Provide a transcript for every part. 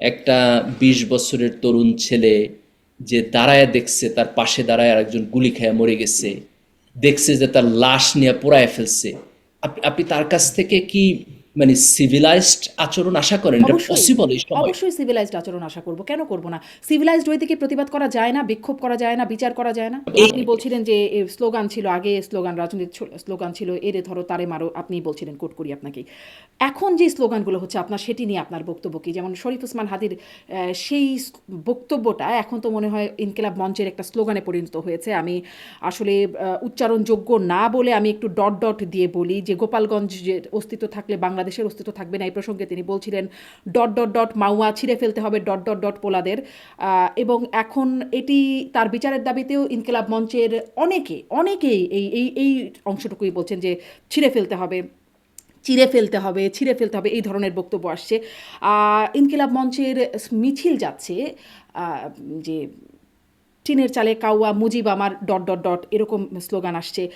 একটা বিশ বছরের তরুণ ছেলে যে দাঁড়ায় দেখছে, তার পাশে দাঁড়ায় আরেকজন গুলি খেয়ে মরে গেছে, দেখছে যে তার লাশ নিয়ে পোড়ায় ফেলছে। আপনি তার কাছ থেকে কি মানে সিভিলাইজড আচরণ আশা করেন এটা পসিবল এই সময়। অবশ্যই সিভিলাইজড আচরণ আশা করব। কেন করব না? সিভিলাইজড ওয়ে থেকে প্রতিবাদ করা যায় না বিক্ষোভ করা যায় না বিচার করা যায় না। আপনি বলছিলেন যে স্লোগান ছিল আগে স্লোগান রাজনৈতিক স্লোগান ছিল এরে ধরো তারে মারো আপনি বলছিলেন কোট করি আপনাকে এখন যে স্লোগানগুলো হচ্ছে আপনার সেটি নিয়ে আপনার বক্তব্য কি? যেমন শরীফ ওসমান হাদির সেই বক্তব্যটা এখন তো মনে হয় ইনকিলাব মঞ্চের একটা স্লোগানে পরিণত হয়েছে। আমি আসলে উচ্চারণযোগ্য না বলে আমি একটু ডট ডট দিয়ে বলি যে গোপালগঞ্জ যে অস্তিত্ব থাকলে বাংলাদেশের অস্তিত্ব থাকবে না। এই প্রসঙ্গে তিনি বলছিলেন, ডট ডট ডট, মাওয়া ছিঁড়ে ফেলতে হবে, ডট ডট ডট পোলাদের। এবং এখন এটি তার বিচারের দাবিতেও ইনকিলাব মঞ্চের অনেকে, অনেকেই এই এই এই অংশটুকুই বলছেন যে ছিঁড়ে ফেলতে হবে চিড়ে ফেলতে হবে, ছিঁড়ে ফেলতে হবে, এই ধরনের বক্তব্য আসছে। ইনকিলাব মঞ্চের মিছিল যাচ্ছে যে টিনের চালে কাউয়া মুজিব আমার ডট ডট ডট এরকম স্লোগান আসছে।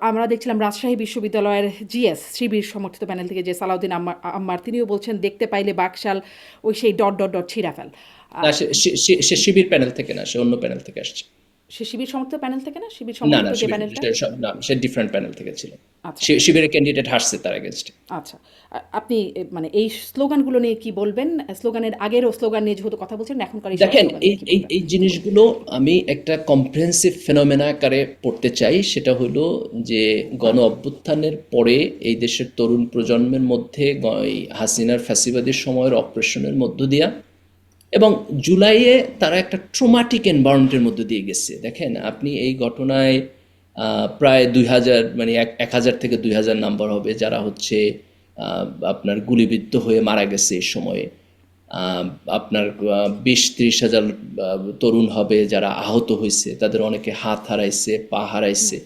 আমরা দেখছিলাম রাজশাহী বিশ্ববিদ্যালয়ের জিএস শিবির সমর্থিত প্যানেল থেকে যে সালাউদ্দিন আম্মার তিনিও বলছেন দেখতে পাইলে বাকশাল ওই সেই ডট ডট ডট ছিঁড়া ফেল। সে- শিবির প্যানেল থেকে না সে অন্য প্যানেল থেকে আসছে। সে শিবির সমর্থিত প্যানেল থেকে না? শিবির সমর্থিত যে প্যানেলটা? সে সব- না, সে ডিফারেন্ট প্যানেল থেকে ছিল। শিবিরের ক্যান্ডিডেট হাসছে তার এগেনস্টে আচ্ছা। আপনি মানে এই স্লোগানগুলো নিয়ে কি বলবেন? স্লোগানের আগেরও স্লোগান নিয়ে যেহেতু কথা বলছেন এখনকার দেখেন এই এই এই জিনিসগুলো আমি একটা কম্প্রিহেন্সিভ ফেনোমেনা আকারে পড়তে চাই সেটা হলো যে গণ অভ্যুত্থানের পরে এই দেশের তরুণ প্রজন্মের মধ্যে হাসিনার ফ্যাসিবাদীর সময়ের অপারেশনের মধ্য দিয়া এবং জুলাইয়ে তারা একটা ট্রোমাটিক এনভায়রনমেন্টের মধ্য দিয়ে গেছে। দেখেন আপনি এই ঘটনায় প্রায় দুই হাজার মানে এক এক হাজার থেকে দুই হাজার নাম্বার হবে যারা হচ্ছে আপনার গুলিবিদ্ধ হয়ে মারা গেছে এই সময়ে। আপনার বিশ ত্রিশ হাজার তরুণ হবে যারা আহত হয়েছে, তাদের অনেকে হাত হারাইছে, পা হারাইছে।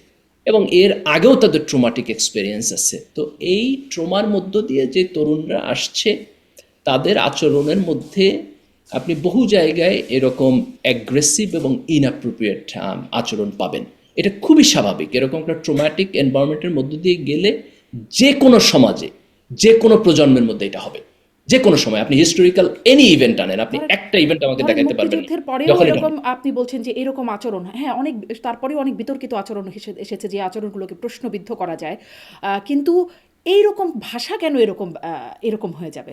এবং এর আগেও তাদের ট্রোমাটিক এক্সপিরিয়েন্স আছে। তো এই ট্রোমার মধ্য দিয়ে যে তরুণরা আসছে, তাদের আচরণের মধ্যে আপনি বহু জায়গায় এরকম অ্যাগ্রেসিভ এবং ইনঅ্যাপ্রোপ্রিয়েট আচরণ পাবেন। এটা খুবই স্বাভাবিক। এরকম একটা ট্রোম্যাটিক এনভায়রনমেন্টের মধ্য দিয়ে গেলে যে কোনো সমাজে যে কোনো প্রজন্মের মধ্যে এটা হবে। যে কোনো সময় আপনি হিস্টোরিক্যাল এনি ইভেন্ট আনেন আপনি একটা ইভেন্ট আমাকে ধরেন দেখাতে পারবেন পরেও এরকম আপনি বলছেন যে এরকম আচরণ হ্যাঁ। অনেক তারপরেও অনেক বিতর্কিত আচরণ এসেছে যে আচরণগুলোকে প্রশ্নবিদ্ধ করা যায়। কিন্তু এইরকম ভাষা কেন এরকম এরকম হয়ে যাবে?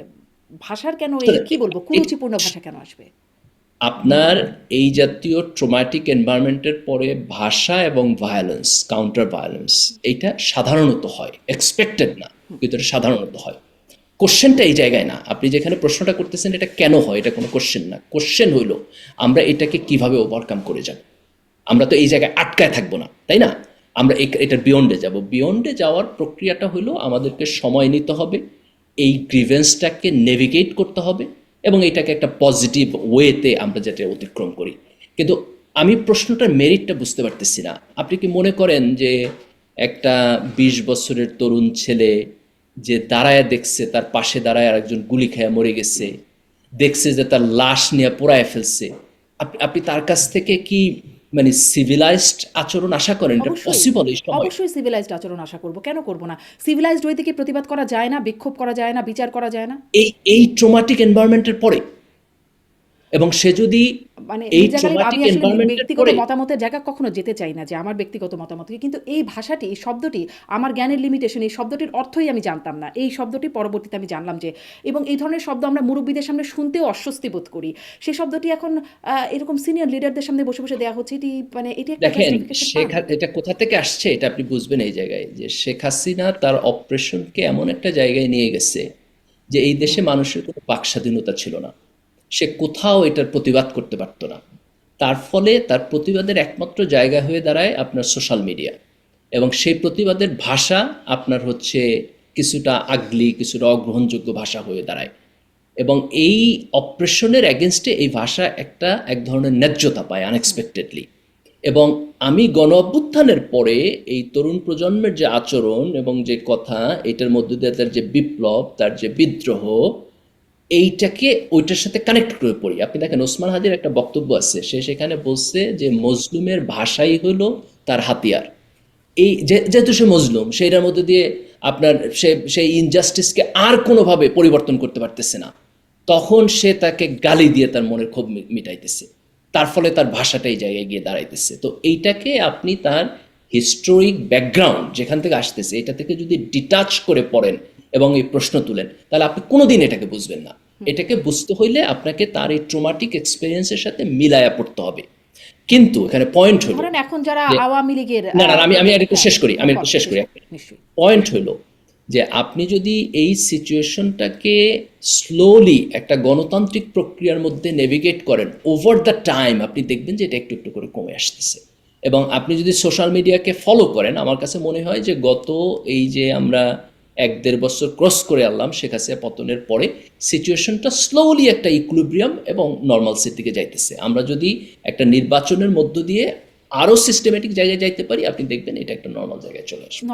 ভাষার কেন এই কি বলব? কুরুচিপূর্ণ ভাষা কেন আসবে? আপনার এই জাতীয় ট্রোম্যাটিক এনভায়রনমেন্টের পরে ভাষা এবং ভায়োলেন্স কাউন্টার ভায়োলেন্স এইটা সাধারণত হয় এক্সপেক্টেড না, কিন্তু এটা সাধারণত হয়। কোশ্চেনটা এই জায়গায় না। আপনি যেখানে প্রশ্নটা করতেছেন, এটা কেন হয়? এটা কোনো কোশ্চেন না। কোশ্চেন হইল, আমরা এটাকে কীভাবে ওভারকাম করে যাব? আমরা তো এই জায়গায় আটকায় থাকব না, তাই না? আমরা এটার বিয়ন্ডে যাব। বিয়ন্ডে যাওয়ার প্রক্রিয়াটা হলো আমাদেরকে সময় নিতে হবে, এই গ্রিভেন্সটাকে নেভিগেট করতে হবে এবং এটাকে একটা পজিটিভ ওয়েতে আমরা যাতে অতিক্রম করি। কিন্তু আমি প্রশ্নটার মেরিটটা বুঝতে পারতেছি না। আপনি কি মনে করেন যে একটা বিশ বছরের তরুণ ছেলে যে দাঁড়ায় দেখছে, তার পাশে দাঁড়ায় আরেকজন গুলি খেয়ে মরে গেছে, দেখছে যে তার লাশ নিয়ে পোড়ায় ফেলছে আপনি তার কাছ থেকে কি মানে সিভিলাইজড আচরণ আশা করেন এটা অবশ্যই। পসিবল এই সময়। অবশ্যই সিভিলাইজড আচরণ আশা করব। কেন করব না? সিভিলাইজড ওই থেকে প্রতিবাদ করা যায় না বিক্ষোভ করা যায় না বিচার করা যায় না। এই এই ট্রোমাটিক এনভায়রনমেন্টের পরে এবং সে যদি মানে এই আমি আসলে ব্যক্তিগত মতামতের জায়গা কখনো যেতে চাই না যে আমার ব্যক্তিগত মতামত কিন্তু এই ভাষাটি এই শব্দটি আমার জ্ঞানের লিমিটেশন এই শব্দটির অর্থই আমি জানতাম না। এই শব্দটি পরবর্তীতে আমি জানলাম যে এবং এই ধরনের শব্দ আমরা মুরব্বীদের সামনে শুনতেও অস্বস্তি বোধ করি। সেই শব্দটি এখন এরকম সিনিয়র লিডারদের সামনে বসে বসে দেওয়া হচ্ছে। এটি মানে এটি দেখেন এটা কোথা থেকে আসছে এটা আপনি বুঝবেন এই জায়গায় যে শেখ হাসিনা তার অপারেশনকে এমন একটা জায়গায় নিয়ে গেছে যে এই দেশে মানুষের কোনো বাক স্বাধীনতা ছিল না। সে কোথাও এটার প্রতিবাদ করতে পারতো না। তার ফলে তার প্রতিবাদের একমাত্র জায়গা হয়ে দাঁড়ায় আপনার সোশ্যাল মিডিয়া এবং সেই প্রতিবাদের ভাষা আপনার হচ্ছে কিছুটা আগলি, কিছুটা অগ্রহণযোগ্য ভাষা হয়ে দাঁড়ায়। এবং এই অপারেশনের অ্যাগেনস্টে এই ভাষা একটা এক ধরনের ন্যায্যতা পায় আনএক্সপেক্টেডলি এবং আমি গণ অভ্যুত্থানের পরে এই তরুণ প্রজন্মের যে আচরণ এবং যে কথা, এটার মধ্যে দিয়ে তার যে বিপ্লব, তার যে বিদ্রোহ এইটাকে ওইটার সাথে কানেক্ট করে পড়ি। আপনি দেখেন ওসমান হাজির একটা বক্তব্য আছে, সে সেখানে বলছে যে মজলুমের ভাষাই হলো তার হাতিয়ার। এই যেহেতু সে মজলুম সেইটার মধ্যে দিয়ে আপনার সে সেই ইনজাস্টিসকে আর কোনোভাবে পরিবর্তন করতে পারতেছে না। তখন সে তাকে গালি দিয়ে তার মনের ক্ষোভ মিটাইতেছে। তার ফলে তার ভাষাটা এই জায়গায় গিয়ে দাঁড়াইতেছে। তো এইটাকে আপনি তার হিস্টোরিক ব্যাকগ্রাউন্ড যেখান থেকে আসতেছে, এটা থেকে যদি ডিটাচ করে পড়েন এবং এই প্রশ্ন তুলেন। তাহলে আপনি কোনোদিন এটাকে বুঝবেন না। এটাকে বুঝতে হইলে আপনাকে তার এই ট্রোমাটিক এক্সপিরিয়েন্সের সাথে মিলায়া পড়তে হবে। কিন্তু এখানে পয়েন্ট হলো এখন যারা আওয়ামী লীগের না, না, আমি- আমি আরেকটু হ্যাঁ, শেষ করি, আমি একটু শেষ করি। পয়েন্ট হলো যে আপনি যদি এই সিচুয়েশনটাকে স্লোলি একটা গণতান্ত্রিক প্রক্রিয়ার মধ্যে নেভিগেট করেন ওভার দ্য টাইম আপনি দেখবেন যে এটা একটু একটু করে কমে আসতেছে। এবং আপনি যদি সোশ্যাল মিডিয়াকে ফলো করেন আমার কাছে মনে হয় যে গত এই যে আমরা এক দেড় বছর ক্রস করে আনলাম শেখ হাসিনা পতনের পরে। সিচুয়েশনটা স্লোলি একটা ইকুইব্রিয়াম এবং নর্মালসির দিকে যাইতেছে। আমরা যদি একটা নির্বাচনের মধ্য দিয়ে আরও সিস্টেমেটিক জায়গায় যাইতে পারি, আপনি দেখবেন এটা একটা নর্মাল জায়গায় চলে আসবে।